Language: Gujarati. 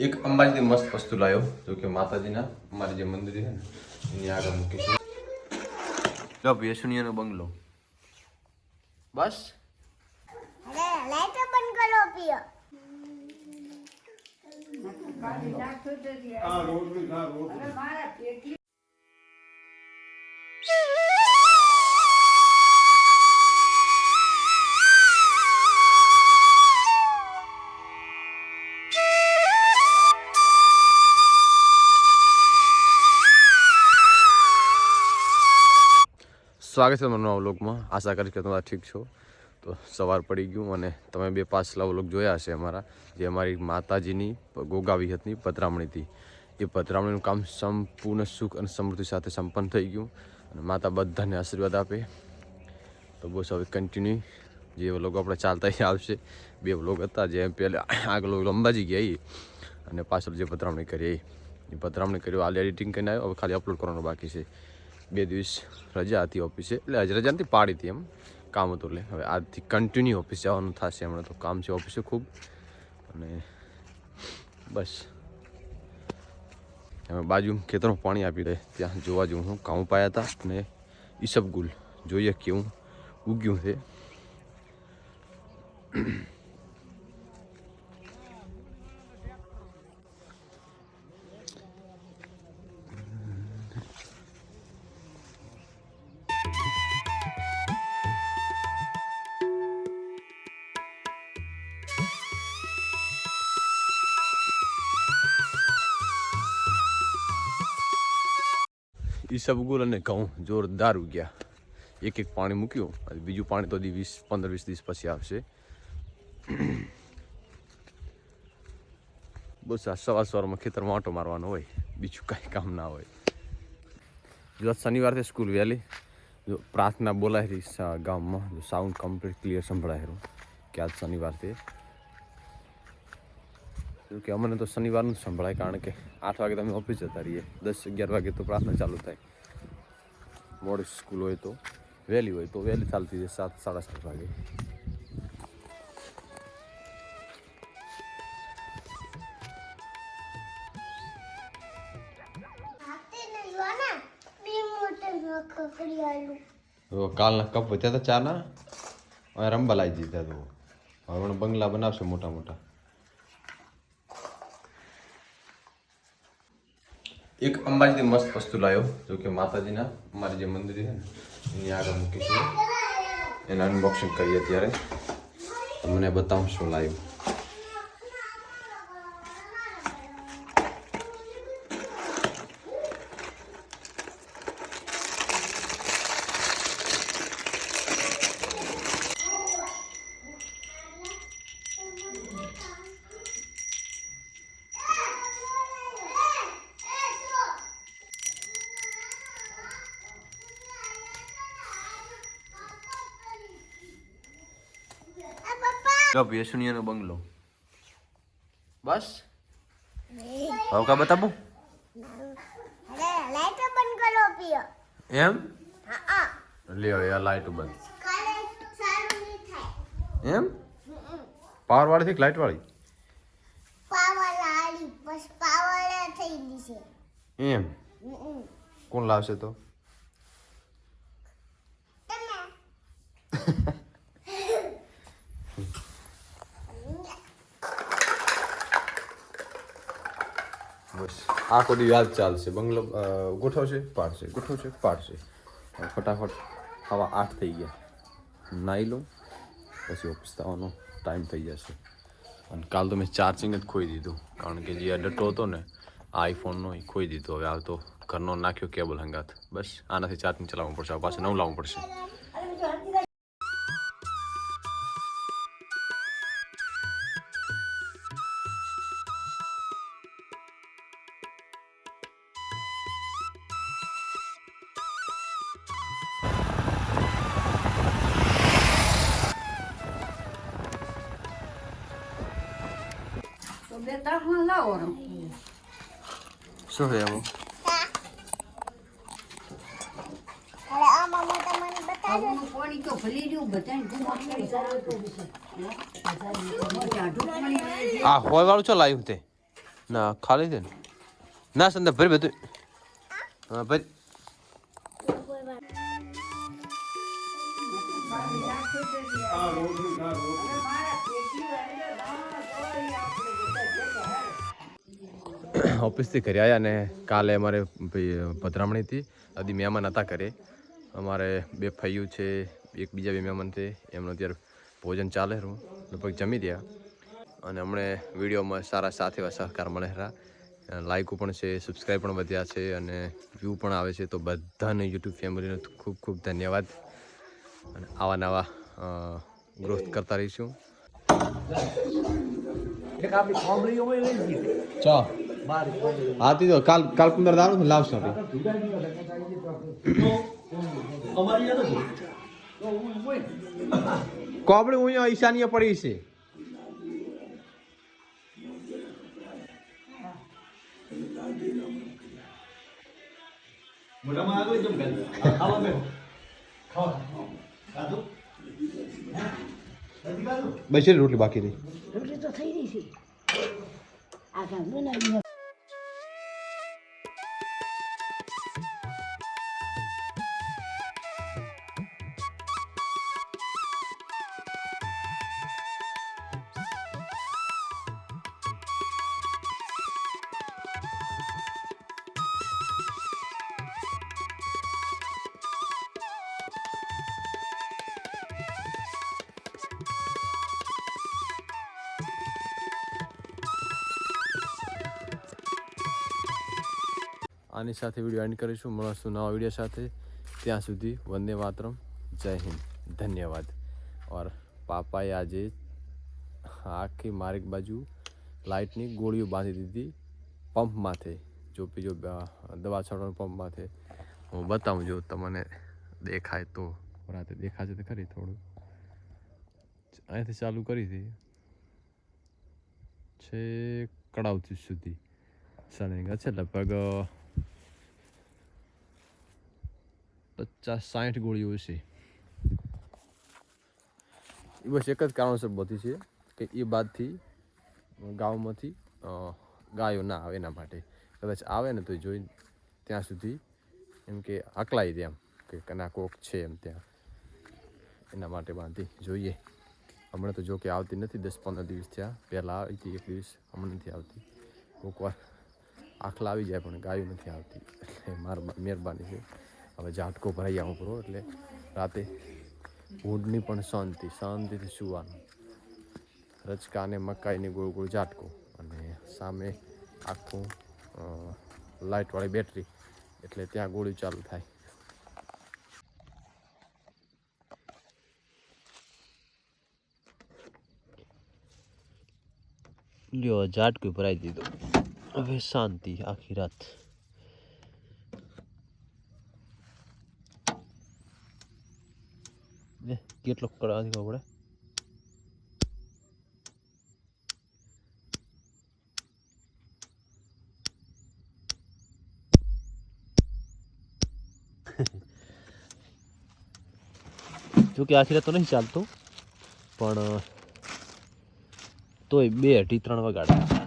એક અંબાજીથી મસ્ત વસ્તુ લાવ્યો જો કે માતાજીના અમારી જે મંદિર છે ને એની આગળ મૂકીશું જો યશુનિયાનો બંગલો. બસ. અરે સ્વાગત છે તમારા નવા વ્લોગમાં. આશા કરીશ કે તમારા ઠીક છો. તો સવાર પડી ગયું અને તમે બે પાછલા વ્લોગ જોયા હશે અમારા, જે અમારી માતાજીની ગોગાવી હતી. પધરામણીથી એ પધરામણીનું કામ સંપૂર્ણ સુખ અને સમૃદ્ધિ સાથે સંપન્ન થઈ ગયું અને માતા બધાને આશીર્વાદ આપે. તો બસ હવે કન્ટિન્યુ જે વ્લોગ આપણે ચાલતા આવશે. બે વ્લોગ હતા જે પહેલાં આગળ અંબાજી ગયા અને પાછળ જે પધરામણી કરી એ. પધરામણી કર્યો, હાલ એડિટિંગ કરીને આવ્યો, હવે ખાલી અપલોડ કરવાનું બાકી છે. બે દિવસ રજા હતી ઓફિસે. એટલે આજ રજા નથી પાડી હતી એમ. કામ હતું એટલે. હવે આજથી કન્ટિન્યુ ઓફિસ જવાનું થશે. હમણાં તો કામ છે ઓફિસે ખૂબ. અને બસ. અમે બાજુ ખેતરમાં પાણી આપી રહે ત્યાં જોવા જેવું હું કાઉ પાયા હતા. અને ઈસબગુલ જોઈએ કેવું ઉગ્યું છે. ઈસબગુલ અને ઘઉં જોરદાર ઉગ્યા. એક એક પાણી મૂક્યું. અને બીજું પાણી તો દી વીસ, પંદર વીસ દિવસ પછી આવશે. બસ આ સવાર સવારમાં ખેતરમાં આંટો મારવાનો હોય. બીજું કાંઈ કામ ના હોય. જો શનિવારથી સ્કૂલ વહેલી. જો પ્રાર્થના બોલાય રહી ગામમાં. જો સાઉન્ડ કમ્પ્લીટ ક્લિયર સંભળાય રહ્યું. કે આજ શનિવારથી જો કે અમને તો શનિવારનું જ સંભળાય, કારણ કે આઠ વાગે તમે ઓફિસ જતા રહીએ. દસ, અગિયાર વાગે તો પ્રાર્થના ચાલુ થાય. મોડી સ્કૂલ હોય તો, વહેલી હોય તો, વહેલી ચાલતી જાય સાત, સાડા સાત વાગે. કાલના કપ વધ્યા હતા ચાના? રંબા લાવી દીધા તો. હવે બંગલા બનાવશે મોટા મોટા એક અંબાજીથી મસ્ત વસ્તુ લાવ્યો, જો કે માતાજીના, અમારી જે મંદિર છે ને, એની આગળ મૂકીશું. એના અનબોક્સિંગ કરીએ ત્યારે તમને બતાવું શું લાવ્યું આ પપ્પા લો બંગલો બસ હવે કા બતાવું અરે લાઈટ બંધ કરો પિયો એમ લ્યો યાર લાઈટ બંધ કાલે સારું નહીં થાય એમ પાવર વાળી થી લાઈટ વાળી પાવર વાળી બસ પાવર થઈ ગઈ છે એમ કોણ લાવશે તો તમે બસ આખો દી યાદ ચાલશે. બંગલો ગોઠવશે પાડશે ગોઠવશે પાડશે ફટાફટ હવા આઠ થઈ ગયા. નાહી લઉં. પછી ઓફિસ થવાનો ટાઈમ થઈ જશે. અને કાલ તો મેં ચાર્જિંગ જ ખોઈ દીધું. કારણ કે જે ડટ્ટો હતો ને આઈફોનનો એ ખોઈ દીધો. હવે હાલ તો ઘરનો નાખ્યો કેબલ હંગાત. બસ, આનાથી ચાર્જિંગ ચલાવવું પડશે. પાછું નવું લાવવું પડશે. શું છે આ આવું. આ હોય વાળું ચો લાવ્યું તે ના ખાલી છે ને ના સંદર્ભ ભરી બધું હા ભરી ઓફિસથી ઘરે આવ્યા ને કાલે અમારે ભાઈ પધરામણી હતી. હજી મહેમાન હતા ઘરે. અમારે બે ફૈયું છે એક બીજા બે મહેમાન છે. એમનું અત્યારે ભોજન ચાલે રહ્યું લગભગ જમી રહ્યા. અને હમણે વિડીયોમાં સારા સાથ એવા સહકાર મળે રહ્યા લાઇકો પણ છે સબસ્ક્રાઈબ પણ વધ્યા છે અને વ્યૂ પણ આવે છે. તો બધાને યુટ્યુબ ફેમિલીનો ખૂબ ખૂબ ધન્યવાદ. અને આવા નવા ગ્રોથ કરતા રહીશું. ચા. કોંબડીઓ તો કાલ કાલ પંદર દાડો લાવશો આપણે હું કોબડી હું ઈશાનીય પડી છે. મોઢામાં આગળ જેમ ખાવા ખાવા ખાધું હે? રોટલી બાકી રહી. રોટલી તો થઈ રહી છે. આ કામ બનાવી આની સાથે વીડિયો એન્ડ કરીશું. મળશું નવા વીડિયો સાથે. ત્યાં સુધી વંદે માતરમ. જય હિન્દ. ધન્યવાદ. ઓર પાપાએ આજે આખી માર્ગ બાજુ લાઇટની ગોળીઓ બાંધી દીધી. પંપ માથે. જો બીજો દવા છાંટવાનો પંપ માથે. હું બતાવું, જો તમને દેખાય તો. રાતે દેખાશે તો ખરી થોડું. અહીંયાથી ચાલુ કરી હતી. છે કડાવતી સુધી. સળંગા છે લગભગ પચાસ સાઠ ગોળીઓ છે. એ બસ એક જ કારણસર બધી છે કે એ બાદથી ગામમાંથી ગાયો ના આવે એના માટે. કદાચ આવે ને તો જોઈ ત્યાં સુધી એમ કે અકલાઈ દે એમ કે કના કોક છે એમ ત્યાં. એના માટે બાંધી જોઈએ. હમણાં તો જો કે આવતી નથી, દસ પંદર દિવસ થયા. પહેલાં આવી હતી એક દિવસ, હમણાં નથી આવતી. કોક વાર આખલા આવી જાય પણ ગાયો નથી આવતી. એટલે મારા મહેરબાની છે. હવે ઝાટકો ભરાઈ આવું પૂરો એટલે રાતે ઊંઘની પણ શાંતિ, શાંતિથી સુવાનું. રચકા અને મકાઈની ગોળ ગોળ ઝાટકો અને સામે આખું લાઇટવાળી બેટરી, એટલે ત્યાં ગોળી ચાલુ થાય. લ્યો, ઝાટકો ભરાઈ દીધો. હવે શાંતિ, આખી રાત. ને કેટલો કડા ખબર પડે જો કે આખી રાત તો નહીં ચાલતું, પણ, તોય બે અઢી ત્રણ વગાડે